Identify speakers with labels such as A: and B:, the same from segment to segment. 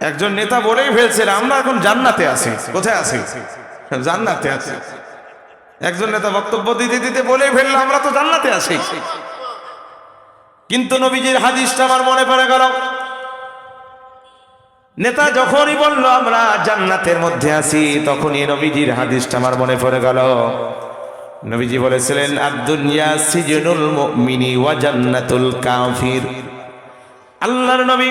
A: একজন নেতা বলেই ফেলছে আমরা এখন জান্নাতে আছি। কোথায় আছি? জান্নাতে আছি। একজন নেতা বক্তব্য দিতে দিতে বলেই ফেলল, আমরা তো জান্নাতে আছি। কিন্তু নবীজির হাদিসটা আমার মনে পড়ে গেল, নেতা যখনই বলল, আমরা জান্নাতের মধ্যে আছি, তখনই নবীজির হাদিসটা আমার মনে পড়ে গেল। নবীজি বলেছিলেন, আদ-দুনিয়া সিজনুল মুমিনি ওয়া জান্নাতুল কাফির। আল্লাহর নবী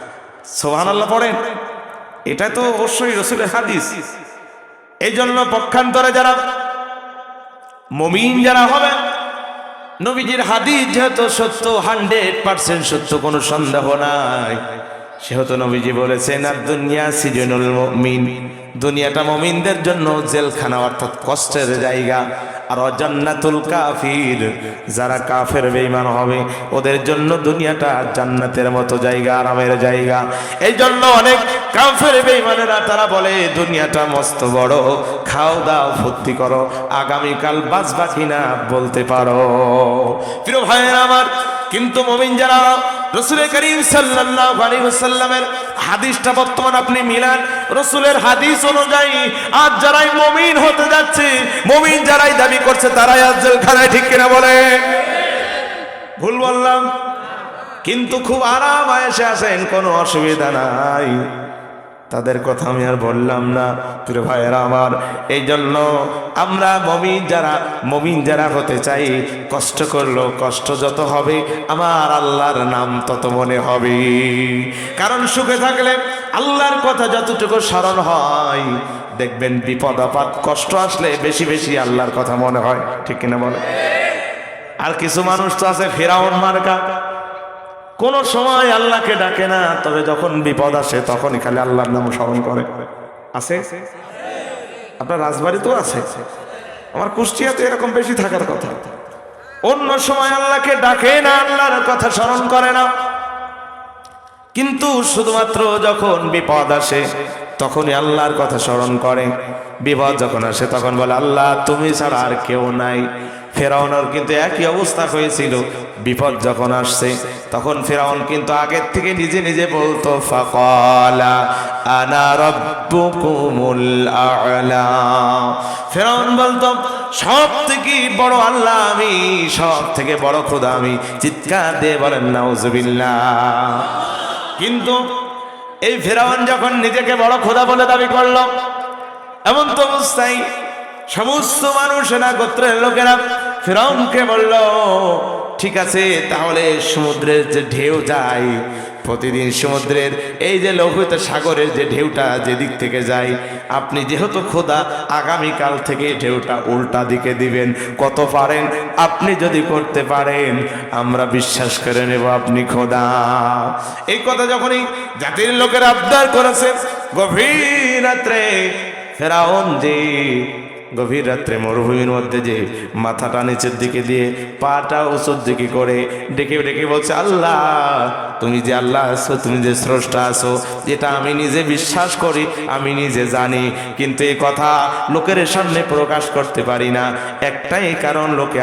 A: সোহান আল্লাহ পড়েন। এটা তো অবশ্যই রসুলের হাদিস। এই জন্য পক্ষান্তরে যারা মমিন যারা হবে নবীজির হাদিস যেহেতু সত্য হান্ড্রেড পার্সেন্ট সত্য, কোনো সন্দেহ নাই। সেহেতু নবীজি বলেছেন, আর দুনিয়া সিজনুল মুমিন। দুনিয়াটা মমিনদের জন্য জেলখানা অর্থাৎ কষ্টের জায়গা। আর অজান্নাতুল কাফির, যারা কাফের বেঈমান হবে, ওদের জন্য দুনিয়াটা জান্নাতের মতো জায়গা, আরামের জায়গা। এই জন্য অনেক কাফের বেইমানেরা তারা বলে, দুনিয়াটা মস্ত বড়, খাও দাও, ফুর্তি করো, আগামীকাল বাঁচবা কিনা বলতে পারো। প্রিয় ভাইয়ের আমার, কিন্তু মমিন যারা রসুলের করিম সাল্লাল্লাহু হাদিসটা বর্তমান আপনি মিলান। রসুলের হাদিস অনুযায়ী আজ যারাই মমিন হতে যাচ্ছে, মমিন যারাই দাবি করছে, তারাই আজ জেলখানায়, ঠিক কিনা বলে? ভুল বললাম। কিন্তু খুব আরাম আয়েসে আসেন, কোনো অসুবিধা নাই। তাদের কথা আমি আর বললাম না। প্রিয় ভাইয়েরা আমার এই জন্য আমরা মমিন যারা মমিন যারা হতে চাই, কষ্ট করল কষ্ট যত হবে, আমার আল্লাহর নাম তত মনে হবে। কারণ সুখে থাকলে আল্লাহর কথা যতটুকু স্মরণ হয়, দেখবেন বিপদ, আপদ, কষ্ট আসলে বেশি বেশি আল্লাহর কথা মনে হয়। ঠিক কিনা বলে আর কিছু মানুষ তো আছে ফেরাউন মার্কা। কোন সময় আল্লাহকে ডাকে না, তবে যখন বিপদ আসে তখনই খালি আল্লাহর নাম স্মরণ করে। আছে? আপনার রাজবাড়িতেও আছে। আমার কুষ্টিয়াতে এরকম বেশি থাকার কথা। অন্য সময় আল্লাহকে ডাকে না, আল্লাহর কথা স্মরণ করে না। কিন্তু শুধুমাত্র যখন বিপদ আসে তখনই আল্লাহর কথা স্মরণ করে। বিপদ যখন আসে তখন বলে, আল্লাহ, তুমি ছাড়া আর কেউ নাই। ফেরাউনের কিন্তু একই অবস্থা হয়েছিল। বিপদ যখন আসছে, তখন ফেরাউন কিন্তু আগের থেকে নিজে নিজে বলতো, ফাকালা আনা রব্বুকুমুল আ'লা। ফেরাউন বলতো, সব থেকে বড় আল্লাহ আমি, সব থেকে বড় খোদা আমি। চিৎকার দিয়ে বলেন, নাউজুবিল্লাহ। কিন্তু এই ফেরাউন যখন নিজেকে বড় খোদা বলে দাবি করল, এমন তো অবস্থায় সমস্ত মানুষেরা গোত্রের লোকেরা ফেরাউনকে বলল, ঠিক আছে, তাহলে সমুদ্রের যে ঢেউ যায়, প্রতিদিন সমুদ্রের এই যে লোহিত সাগরের যে ঢেউটা যে দিক থেকে যায়, আপনি যেহেতু খোদা আগামীকাল থেকে ঢেউটা উল্টা দিকে দিবেন, কত পারেন আপনি যদি করতে পারেন, আমরা বিশ্বাস করে নেব আপনি খোদা। এই কথা যখনই জাতির লোকের আবদার করেছে, গভীর রাত্রে ফেরাউন যে গভীর রাত্রে মরুভূমির মধ্যে যে মাথাটা নিচের দিকে দিয়ে পাটা উঁচুর দিকে করে ডেকে ডেকে বলছে, আল্লাহ, তুমি যে আল্লাহ আসো তুমি যে স্রষ্টা আছো, যেটা আমি নিজে বিশ্বাস করি, আমি নিজে জানি, কিন্তু এই কথা লোকের সামনে প্রকাশ করতে পারি না। একটাই কারণ লোকে